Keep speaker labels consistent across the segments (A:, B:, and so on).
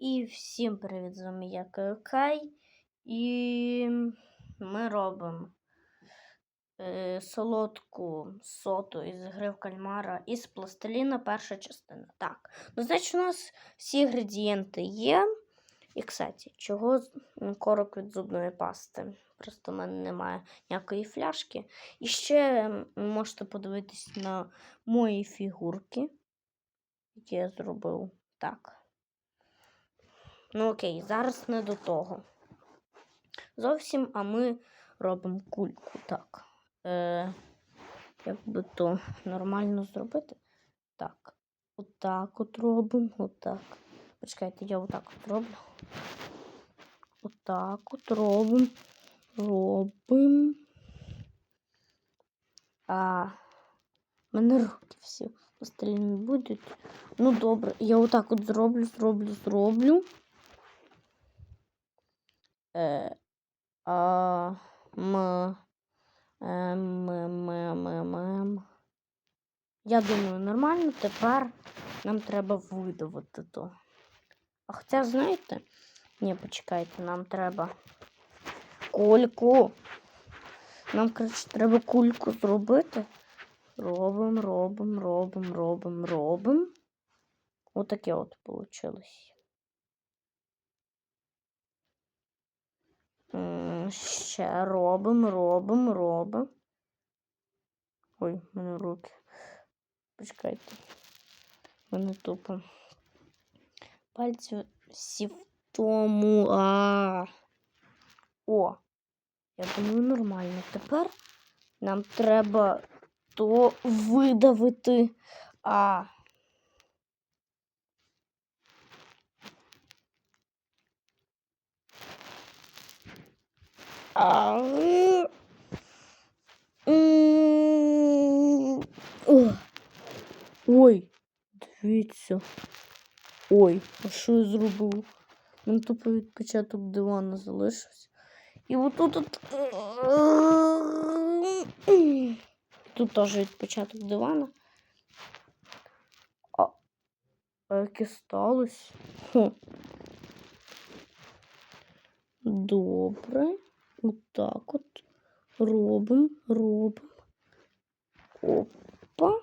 A: І всім привіт, з вами я Кай. І ми робимо е, солодку соту із гри в кальмара із пластиліна перша частина. Так, ну значить, у нас всі інгредієнти є. І, кстати, чого корок від зубної пасти? Просто в мене немає ніякої фляшки. І ще можете подивитись на мої фігурки, які я зробив. Так. Ну окей, зараз не до того. Зовсім, а ми робимо кульку. Так. Е, як би то нормально зробити? Так. Отак от робимо. Отак. Почекайте, я отак от роблю. Отак от робимо. Робимо. А мене руки всі постріляні будуть. Ну добре, я отак от зроблю, зроблю, зроблю. Е, а, м, ем, ем, ем, ем, ем. Я думаю, нормально. Тепер нам треба видавати то. А хоча, знаєте, ні, почекайте, нам треба кульку. Нам, коротше, треба кульку зробити. Робимо, робимо, робимо, робимо, робимо. Отаке от вийшло. Ще робимо, робимо, робимо. Ой, в мене руки. Почекайте. Мене тупо. Пальці всі в тому. А. О. Я думаю, нормально. Тепер нам треба то видавити. А. А. М. О. Ой, дивіться. Ой, а що я зробив? Мене тупо відпечаток дивана залишився. І отут от. Тут теж відпечаток дивана. А, а яке сталося? Добре. Отак от. Робимо, робимо. Опа.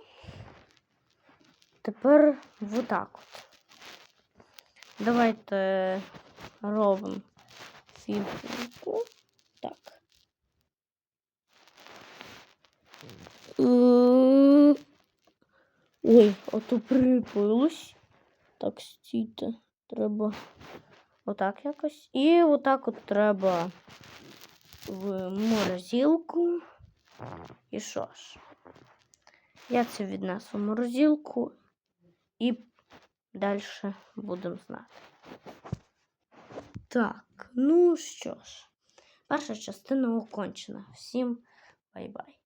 A: Тепер отак от. Давайте робимо фігурку. Так. Е, Ой, а то припилось. Так, стійте. Треба отак якось. І отак от треба в морозилку. І що ж? Я це віднесу в морозилку і далі будемо знати. Так, ну що ж, перша частина окончена. Всім бай-бай.